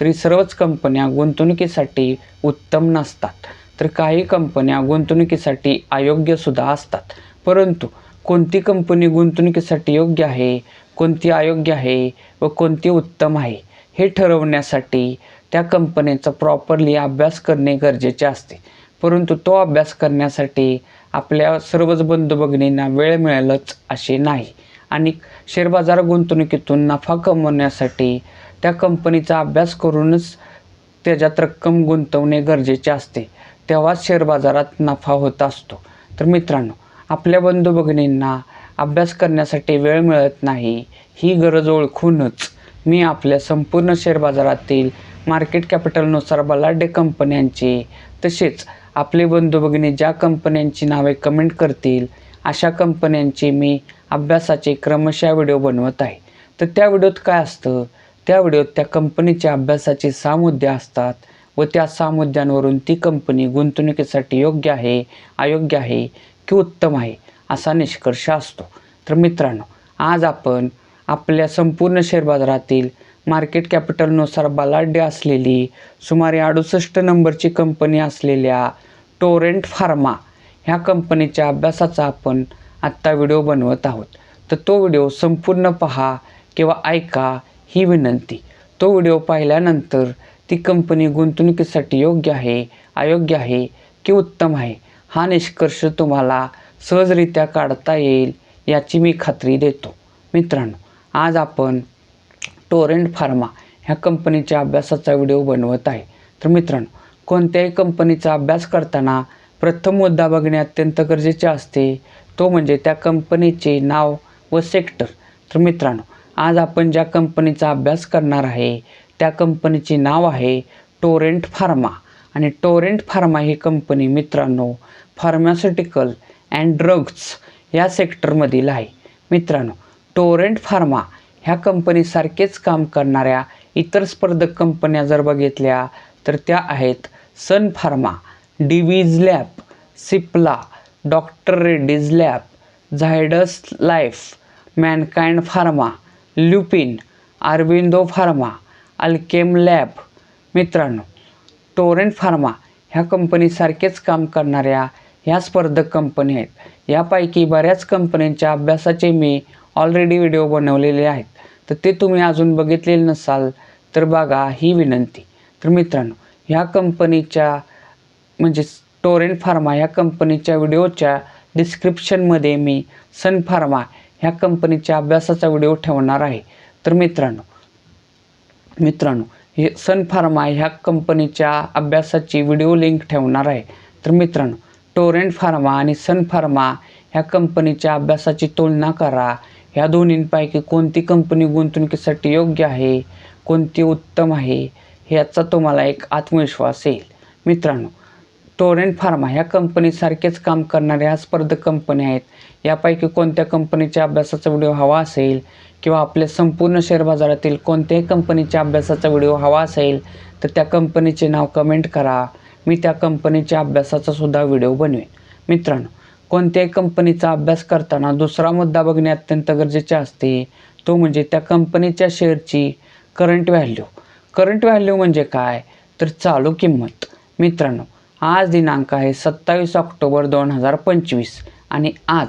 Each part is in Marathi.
तरी सर्वच कंपन्या गुंतवणुकीसाठी उत्तम नसतात. तर काही कंपन्या गुंतवणुकीसाठी अयोग्यसुद्धा असतात. परंतु कोणती कंपनी गुंतवणुकीसाठी योग्य आहे कोणती अयोग्य आहे व कोणती उत्तम आहे हे ठरवण्यासाठी त्या कंपनीचा प्रॉपरली अभ्यास करणे गरजेचे असते. परंतु तो अभ्यास करण्यासाठी आपल्या सर्वच बंधू भगिनींना वेळ मिळेलच असे नाही. आणि शेअर बाजार गुंतवणुकीतून नफा कमवण्यासाठी त्या कंपनीचा अभ्यास करूनच त्याच्यात रक्कम गुंतवणे गरजेचे असते. तेव्हाच शेअर बाजारात नफा होत असतो. तर मित्रांनो आपल्या बंधू भगिनींना अभ्यास करण्यासाठी वेळ मिळत नाही ही गरज ओळखूनच मी आपल्या संपूर्ण शेअर बाजारातील मार्केट कॅपिटलनुसार बलाढ्य कंपन्यांची तसेच आपले बंधू भगिनी ज्या कंपन्यांची नावे कमेंट करतील अशा कंपन्यांचे मी अभ्यासाचे क्रमशः व्हिडिओ बनवत आहे. तर त्या व्हिडिओत काय असतं? त्या व्हिडिओत त्या कंपनीच्या अभ्यासाचे सहा मुद्दे असतात व त्या सहा मुद्द्यांवरून ती कंपनी गुंतवणुकीसाठी योग्य आहे अयोग्य आहे की उत्तम आहे असा निष्कर्ष असतो. तर मित्रांनो आज आपण आपल्या संपूर्ण शेअर बाजारातील मार्केट कॅपिटलनुसार बलाढ्य असलेली सुमारे अडुसष्ट नंबरची कंपनी असलेल्या टोरेंट फार्मा ह्या कंपनीच्या अभ्यासाचा आपण आत्ता व्हिडिओ बनवत आहोत. तर तो व्हिडिओ संपूर्ण पहा किंवा ऐका ही विनंती. तो व्हिडिओ पाहिल्यानंतर ती कंपनी गुंतवणुकीसाठी योग्य आहे अयोग्य आहे की उत्तम आहे? हा निष्कर्ष तुम्हाला सहजरित्या काढता येईल याची मी खात्री देतो. मित्रांनो आज आपण टोरेंट फार्मा ह्या कंपनीच्या अभ्यासाचा व्हिडिओ बनवत आहे. तर मित्रांनो कोणत्याही कंपनीचा अभ्यास करताना प्रथम मुद्दा बघणे अत्यंत गरजेचे असते. तो म्हणजे त्या कंपनीचे नाव व सेक्टर. तर मित्रांनो आज आपण ज्या कंपनीचा अभ्यास करणार आहे त्या कंपनीचे नाव आहे टोरेंट फार्मा. आणि टोरेंट फार्मा ही कंपनी मित्रांनो फार्मास्युटिकल अँड ड्रग्स या सेक्टरमधील आहे. मित्रांनो टोरेंट फार्मा ह्या कंपनीसारखेच काम करणाऱ्या इतर स्पर्धक कंपन्या जर बघितल्या तर त्या आहेत Sun Pharma Divi's lab Cipla doctor Reddy's lab Zydus life Mankind pharma Lupin Aurobindo pharma Alkem lab. मित्रांनो टोरेंट फार्मा ह्या कंपनीसारखेच काम करणाऱ्या ह्या स्पर्धक कंपनी आहेत. यापैकी बऱ्याच कंपन्यांच्या अभ्यासाचे मी ऑलरेडी व्हिडिओ बनवलेले आहेत. तर ते तुम्ही अजून बघितलेले नसाल तर बघा ही विनंती. तर मित्रांनो ह्या कंपनीच्या म्हणजे टोरेंट फार्मा ह्या कंपनीच्या व्हिडिओच्या डिस्क्रिप्शनमध्ये मी सन फार्मा ह्या कंपनीच्या अभ्यासाचा व्हिडिओ ठेवणार आहे. तर मित्रांनो मित्रांनो हे सन फार्मा ह्या कंपनीच्या अभ्यासाची व्हिडिओ लिंक ठेवणार आहे. तर मित्रांनो टोरेंट फार्मा आणि सन फार्मा ह्या कंपनीच्या अभ्यासाची तुलना करा. ह्या दोन्हींपैकी कोणती कंपनी गुंतवणुकीसाठी योग्य आहे कोणती उत्तम आहे ह्याचा तुम्हाला एक आत्मविश्वास येईल. मित्रांनो टोरेंट फार्मा ह्या कंपनीसारखेच काम करणाऱ्या स्पर्धक कंपन्या आहेत. यापैकी कोणत्या कंपनीच्या अभ्यासाचा व्हिडिओ हवा असेल किंवा आपल्या संपूर्ण शेअर बाजारातील कोणत्याही कंपनीच्या अभ्यासाचा व्हिडिओ हवा असेल तर त्या कंपनीचे नाव कमेंट करा. मी त्या कंपनीच्या अभ्यासाचा सुद्धा व्हिडिओ बनवेन. मित्रांनो कोणत्याही कंपनीचा अभ्यास करताना दुसरा मुद्दा बघणे अत्यंत गरजेचे असते. तो म्हणजे त्या कंपनीच्या शेअरची करंट व्हॅल्यू करंट व्हॅल्यू म्हणजे काय? तर चालू किंमत. मित्रांनो आज दिनांक आहे सत्तावीस ऑक्टोबर दोन हजार पंचवीस. आणि आज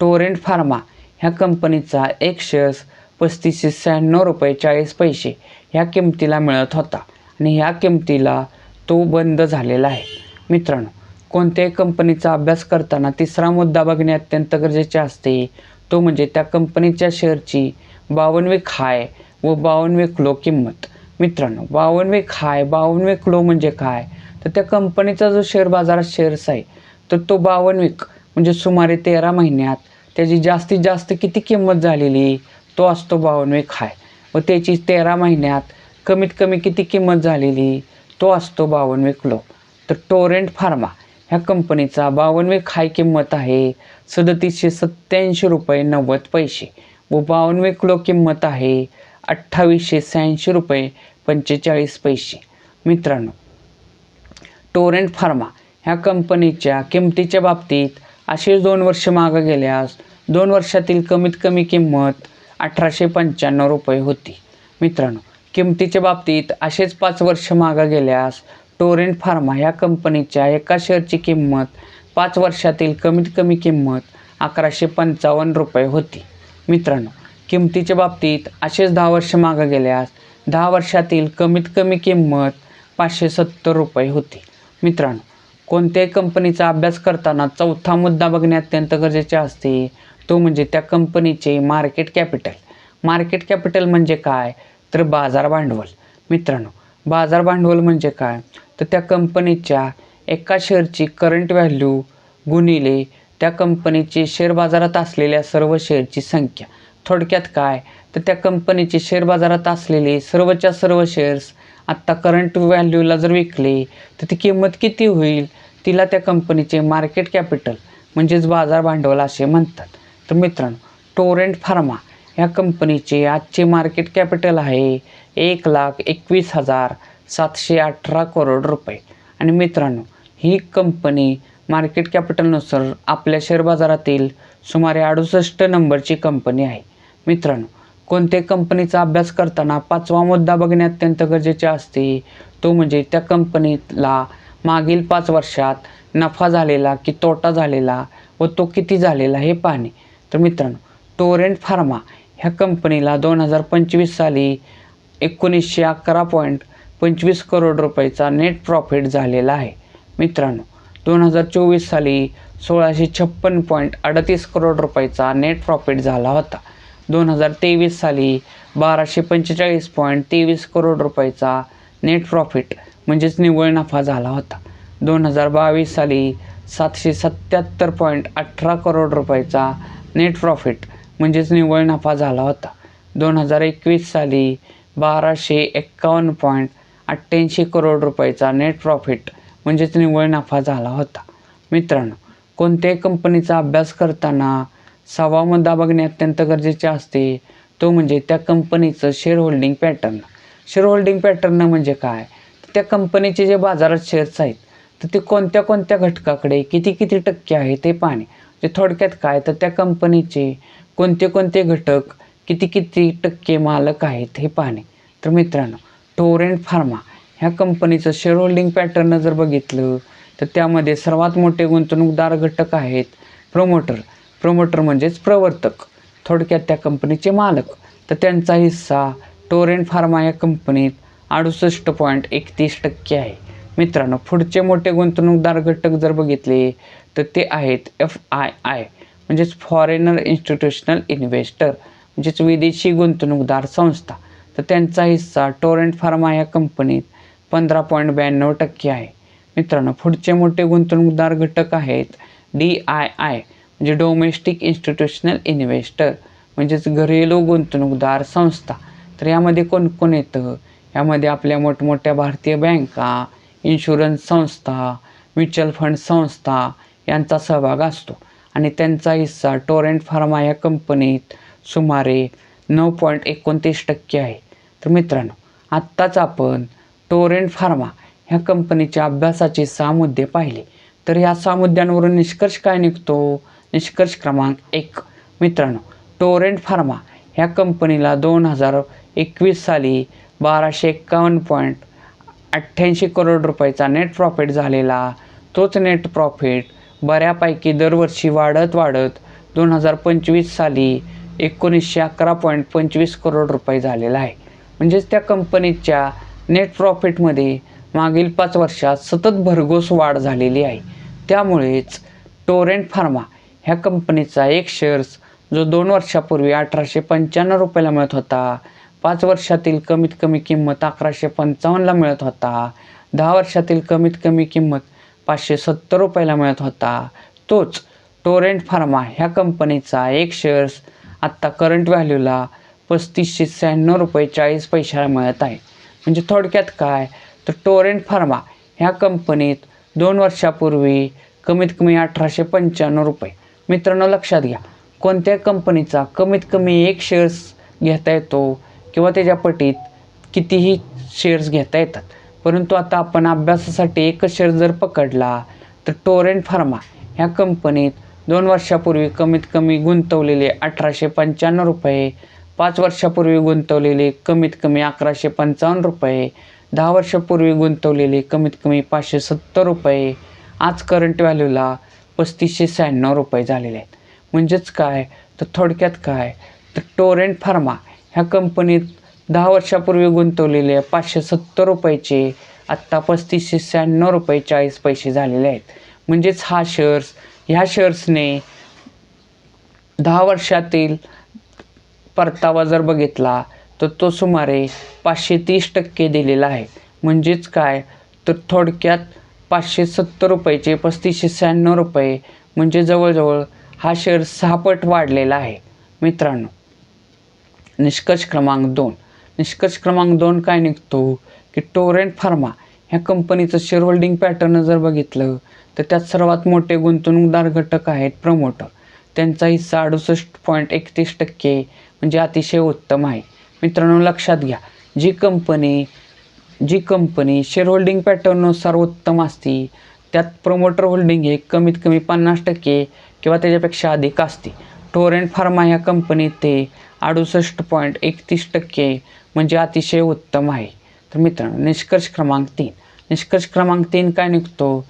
टोरेंट फार्मा ह्या कंपनीचा एक शेअर्स पस्तीसशे शहाण्णव रुपये चाळीस पैसे ह्या किमतीला मिळत होता. आणि ह्या किमतीला तो बंद झालेला आहे. मित्रांनो कोणत्याही कंपनीचा अभ्यास करताना तिसरा मुद्दा बघणे अत्यंत गरजेचे असते. तो म्हणजे त्या कंपनीच्या शेअरची बावनवी हाय व बावनवे क्लो किंमत. मित्रांनो बावनवे खाय बावनवे क्लो म्हणजे काय? तर त्या कंपनीचा जो शेअर बाजारात शेअर्स आहे तर तो बावनविक म्हणजे सुमारे तेरा महिन्यात त्याची जास्तीत जास्त किती किंमत झालेली तो असतो बावनविक हाय. व त्याची तेरा महिन्यात कमीत कमी किती किंमत झालेली तो असतो बावनवे लो तर टोरेंट फार्मा ह्या कंपनीचा बावनवे हाय किंमत आहे सदतीसशे सत्त्याऐंशी रुपये नव्वद पैसे. व बावनवे लो किंमत आहे अठ्ठावीसशे शहाऐंशी रुपये पंचेचाळीस पैसे. मित्रांनो टोरेंट फार्मा ह्या कंपनीच्या किमतीच्या बाबतीत असेच दोन वर्ष मागं गेल्यास दोन वर्षातील कमीत कमी किंमत अठराशे पंच्याण्णव रुपये होती. मित्रांनो किमतीच्या बाबतीत असेच पाच वर्ष मागं गेल्यास टोरेंट फार्मा ह्या कंपनीच्या एका शेअरची किंमत पाच वर्षातील कमीत कमी किंमत अकराशे पंचावन्न रुपये होती. मित्रांनो किमतीच्या बाबतीत असेच दहा वर्ष मागं गेल्यास दहा वर्षातील कमीत कमी किंमत पाचशे सत्तर रुपये होती. मित्रांनो कोणत्याही कंपनीचा अभ्यास करताना चौथा मुद्दा बघणे अत्यंत गरजेचे असते. तो म्हणजे त्या कंपनीचे मार्केट कॅपिटल मार्केट कॅपिटल म्हणजे काय? तर बाजार भांडवल. मित्रांनो बाजार भांडवल म्हणजे काय? तर त्या कंपनीच्या एका शेअरची करंट व्हॅल्यू गुणिले त्या कंपनीची शेअर बाजारात असलेल्या सर्व शेअरची संख्या. थोडक्यात काय? तर त्या कंपनीचे शेअर बाजारात असलेले सर्वच्या सर्व शेअर्स आत्ता करंट व्हॅल्यूला जर विकले तर ती किंमत किती होईल? तिला त्या कंपनीचे मार्केट कॅपिटल म्हणजेच बाजार भांडवल असे म्हणतात. तर मित्रांनो टोरेंट फार्मा ह्या कंपनीचे आजचे मार्केट कॅपिटल आहे एक लाख एकवीस हजार सातशे अठरा करोड रुपये. आणि मित्रांनो ही कंपनी मार्केट कॅपिटलनुसार आपल्या शेअर बाजारातील सुमारे अडुसष्ट नंबरची कंपनी आहे. मित्रांनो कोणत्याही कंपनीचा अभ्यास करताना पाचवा मुद्दा बघणे अत्यंत गरजेचे असते. तो म्हणजे त्या कंपनीला मागील पाच वर्षात नफा झालेला की तोटा झालेला व तो किती झालेला हे पाहणे. तर मित्रांनो टोरेंट फार्मा ह्या कंपनीला दोन हजार पंचवीस साली एकोणीसशे अकरा पॉईंट पंचवीस करोड रुपयाचा नेट प्रॉफिट झालेला आहे. मित्रांनो दोन हजार चोवीस साली सोळाशे छप्पन पॉईंट अडतीस करोड रुपयाचा नेट प्रॉफिट झाला होता. दोन हजार तेवीस साली बाराशे पंचेचाळीस पॉईंट तेवीस करोड रुपयाचा नेट प्रॉफिट म्हणजेच निव्वळ नफा झाला होता. दोन हजार बावीस साली सातशे सत्याहत्तर पॉईंट अठरा करोड रुपयाचा नेट प्रॉफिट म्हणजेच निव्वळ नफा झाला होता. दोन हजार एकवीस साली बाराशे एक्कावन्न पॉईंट अठ्ठ्याऐंशी करोड रुपयाचा नेट प्रॉफिट म्हणजेच निव्वळ नफा झाला होता. मित्रांनो कोणत्याही कंपनीचा अभ्यास करताना सहावा मुद्दा बघणे अत्यंत गरजेचे असते. तो म्हणजे त्या कंपनीचं share holding pattern share holding pattern म्हणजे काय? तर त्या कंपनीचे जे बाजारात शेअर्स आहेत तर ते कोणत्या कोणत्या घटकाकडे किती किती टक्के आहे ते पाहणे. ते थोडक्यात काय? तर त्या कंपनीचे कोणते कोणते घटक किती किती टक्के मालक आहेत हे पाहणे. तर मित्रांनो टोरेंट फार्मा ह्या कंपनीचं शेअर होल्डिंग पॅटर्न जर बघितलं तर त्यामध्ये सर्वात मोठे गुंतवणूकदार घटक आहेत प्रमोटर प्रमोटर म्हणजेच प्रवर्तक थोडक्यात त्या कंपनीचे मालक. तर त्यांचा हिस्सा टोरेंट फार्मा या कंपनीत अडुसष्ट पॉईंट एकतीस टक्के आहे. मित्रांनो पुढचे मोठे गुंतवणूकदार घटक जर बघितले तर ते आहेत एफ आय आय म्हणजेच फॉरेनर इन्स्टिट्यूशनल इन्व्हेस्टर म्हणजेच विदेशी गुंतवणूकदार संस्था. तर त्यांचा हिस्सा टोरेंट फार्मा या कंपनीत पंधरा पॉईंट ब्याण्णव टक्के आहे. मित्रांनो पुढचे मोठे गुंतवणूकदार घटक आहेत डी आय आय म्हणजे डोमेस्टिक इन्स्टिट्यूशनल इन्व्हेस्टर म्हणजेच घरेलू गुंतवणूकदार संस्था. तर यामध्ये कोण कोण येतं? यामध्ये आपल्या मोठमोठ्या भारतीय बँका इन्शुरन्स संस्था म्युच्युअल फंड संस्था यांचा सहभाग असतो. आणि त्यांचा हिस्सा टोरेंट फार्मा या कंपनीत सुमारे नऊ पॉईंट एकोणतीस टक्के आहे. तर मित्रांनो आत्ताच आपण टोरेंट फार्मा ह्या कंपनीच्या अभ्यासाचे सहा मुद्दे पाहिले. तर या सहा मुद्द्यांवरून निष्कर्ष काय निघतो? निष्कर्ष क्रमांक एक. मित्रांनो टोरेंट फार्मा ह्या कंपनीला दोन हजार एकवीस साली बाराशे एक्कावन्न पॉईंट अठ्ठ्याऐंशी करोड रुपयाचा नेट प्रॉफिट झालेला. तोच नेट प्रॉफिट बऱ्यापैकी दरवर्षी वाढत वाढत दोन हजार पंचवीस साली एकोणीसशे अकरा पॉईंट पंचवीस करोड रुपये झालेला आहे. म्हणजेच त्या कंपनीच्या नेट प्रॉफिटमध्ये मागील पाच वर्षात सतत भरघोस वाढ झालेली आहे. त्यामुळेच टोरेंट फार्मा ह्या कंपनीचा एक शेअर्स जो दोन वर्षापूर्वी अठराशे पंच्याण्णव रुपयाला मिळत होता पाच वर्षातील कमीत कमी किंमत अकराशे पंचावन्नला मिळत होता दहा वर्षातील कमीत कमी किंमत पाचशे सत्तर रुपयाला मिळत होता. तोच टोरेंट फार्मा ह्या कंपनीचा एक शेअर्स आत्ता करंट व्हॅल्यूला पस्तीसशे शहाण्णव रुपये चाळीस पैशाला मिळत आहे. म्हणजे थोडक्यात काय? तर टोरेंट फार्मा ह्या कंपनीत दोन वर्षापूर्वी कमीत कमी अठराशे पंच्याण्णव रुपये मित्रांनो लक्षात घ्या. कोणत्या कंपनीचा कमीत कमी एक शेअर्स घेता येतो किंवा त्याच्या पटीत कितीही शेअर्स घेता येतात? परंतु आता आपण अभ्यासासाठी एकच शेअर जर पकडला तर टोरेंट फार्मा ह्या कंपनीत दोन वर्षापूर्वी कमीत कमी गुंतवलेले अठराशे पंच्याण्णव रुपये पाच वर्षापूर्वी गुंतवलेले कमीत कमी अकराशे पंचावन्न रुपये दहा वर्षापूर्वी गुंतवलेले कमीत कमी पाचशे सत्तर रुपये. आज करंट व्हॅल्यूला पस्तीसशे शहाण्णव रुपये झालेले आहेत. म्हणजेच काय? तर थोडक्यात काय? तर टोरेंट फार्मा ह्या कंपनीत दहा वर्षापूर्वी गुंतवलेले पाचशे सत्तर रुपयाचे आत्ता पस्तीसशे शहाण्णव रुपये चाळीस पैसे झालेले आहेत. म्हणजेच हा शेअर्स ह्या शेअर्सने दहा वर्षातील परतावा जर बघितला तर तो सुमारे पाचशे तीस टक्के दिलेला आहे. म्हणजेच काय? तर थोडक्यात पाचशे सत्तर रुपयाचे पस्तीसशे शहाण्णव रुपये म्हणजे जवळजवळ हा शेअर सहापट वाढलेला आहे. मित्रांनो निष्कर्ष क्रमांक दोन. निष्कर्ष क्रमांक दोन काय निघतो? की टोरेंट फार्मा ह्या कंपनीचं शेअर होल्डिंग पॅटर्न जर बघितलं तर त्यात सर्वात मोठे गुंतवणूकदार घटक आहेत प्रमोटर त्यांचा हिस्सा अडुसष्ट पॉईंट एकतीस टक्के म्हणजे अतिशय उत्तम आहे. मित्रांनो लक्षात घ्या जी कंपनी जी कंपनी शेअर होल्डिंग पॅटर्ननुसार उत्तम असती त्यात प्रमोटर होल्डिंग हे कमीत कमी पन्नास टक्के किंवा त्याच्यापेक्षा अधिक असते. टोरेंट फार्मा ह्या कंपनीत ते अडुसष्ट पॉईंट एकतीस टक्के म्हणजे अतिशय उत्तम आहे. तर मित्रांनो निष्कर्ष क्रमांक तीन. निष्कर्ष क्रमांक तीन काय निघतो?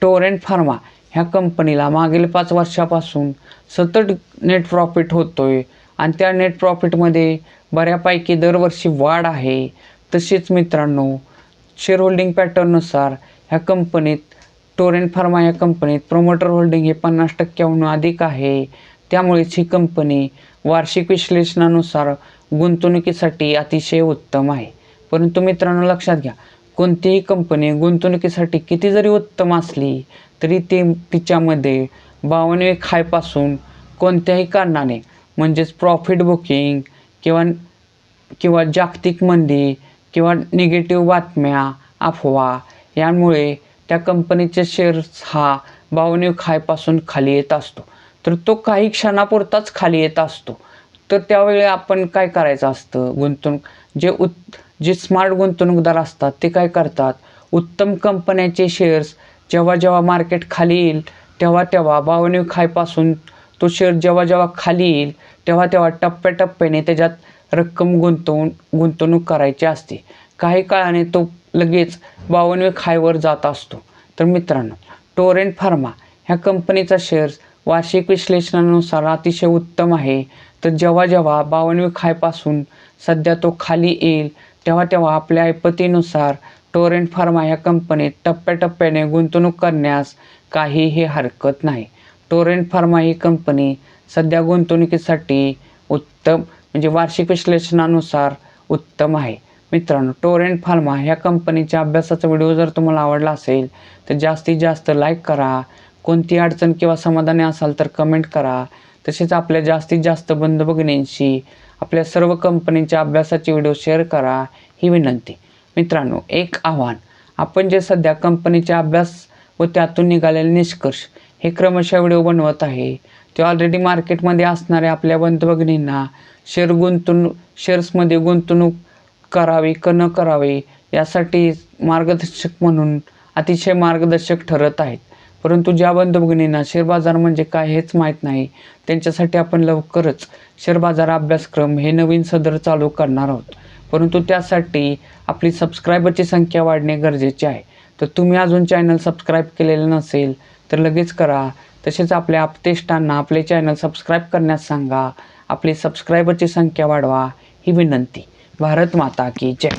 टोरेंट फार्मा ह्या कंपनीला मागील पाच वर्षापासून सतत नेट प्रॉफिट होतो आहे आणि त्या नेट प्रॉफिटमध्ये बऱ्यापैकी दरवर्षी वाढ आहे. तसेच मित्रांनो शेअर होल्डिंग पॅटर्ननुसार ह्या कंपनीत टोरेन फार्मा या कंपनीत प्रोमोटर होल्डिंग हे पन्नास टक्क्याहून अधिक आहे. त्यामुळेच ही कंपनी वार्षिक विश्लेषणानुसार गुंतवणुकीसाठी अतिशय उत्तम आहे. परंतु मित्रांनो लक्षात घ्या कोणतीही कंपनी गुंतवणुकीसाठी किती जरी उत्तम असली तरी ते तिच्यामध्ये बावनवे खायपासून कोणत्याही कारणाने म्हणजेच प्रॉफिट बुकिंग किंवा किंवा जागतिक मंदी किंवा निगेटिव्ह बातम्या अफवा यामुळे त्या कंपनीचे शेअर्स हा बावनीव खायपासून खाली येत असतो. तर तो काही क्षणापुरताच खाली येत असतो. तर त्यावेळी आपण काय करायचं असतं? गुंतवणूक जे उत् जे स्मार्ट गुंतवणूकदार असतात ते काय करतात? उत्तम कंपन्याचे शेअर्स जेव्हा जेव्हा मार्केट खाली येईल तेव्हा तेव्हा बावनीव खायपासून तो शेअर जेव्हा जेव्हा खाली येईल तेव्हा तेव्हा टप्प्याटप्प्याने त्याच्यात रक्कम गुंतवून गुंतवणूक करायची असते. काही काळाने तो लगेच बावनवे खायवर जात असतो. तर मित्रांनो टोरेंट फार्मा ह्या कंपनीचा शेअर्स वार्षिक विश्लेषणानुसार अतिशय उत्तम आहे. तर जेव्हा जेव्हा बावनवे खायपासून सध्या तो खाली येईल तेव्हा तेव्हा आपल्या ऐपतीनुसार टोरेंट फार्मा ह्या कंपनीत टप्प्याटप्प्याने गुंतवणूक करण्यास काहीही हरकत नाही. टोरेंट फार्मा ही कंपनी सध्या गुंतवणुकीसाठी उत्तम म्हणजे वार्षिक विश्लेषणानुसार उत्तम आहे. मित्रांनो टोरेंट फार्मा ह्या कंपनीच्या अभ्यासाचा व्हिडिओ जर तुम्हाला आवडला असेल तर जास्तीत जास्त लाईक करा. कोणती अडचण किंवा समाधानी असाल तर कमेंट करा. तसेच आपल्या जास्तीत जास्त बंद बघण्यांशी आपल्या सर्व कंपनीच्या अभ्यासाचे व्हिडिओ शेअर करा ही विनंती. मित्रांनो एक आव्हान. आपण जे सध्या कंपनीचा अभ्यास व त्यातून निघालेले निष्कर्ष हे क्रमशः व्हिडिओ बनवत आहे. ते ऑलरेडी मार्केटमध्ये असणाऱ्या आपल्या बंधभगिनींना शेअर गुंतवणूक शेअर्समध्ये गुंतवणूक करावी क न करावी यासाठी मार्गदर्शक म्हणून अतिशय मार्गदर्शक ठरत आहेत. परंतु ज्या बंधभगिनींना शेअर बाजार म्हणजे काय हेच माहीत नाही. त्यांच्यासाठी आपण लवकरच शेअर बाजार अभ्यासक्रम हे नवीन सदर चालू करणार आहोत. परंतु त्यासाठी आपली सबस्क्रायबरची संख्या वाढणे गरजेचे आहे. तर तुम्ही अजून चॅनल सबस्क्राईब केलेलं नसेल तर लगेच करा. तसेच आपल्या आपतेष्टांना आपले चॅनल सबस्क्राईब करण्यास सांगा. आपली सबस्क्रायबरची संख्या वाढवा. ही विनंती. भारत माता की जय.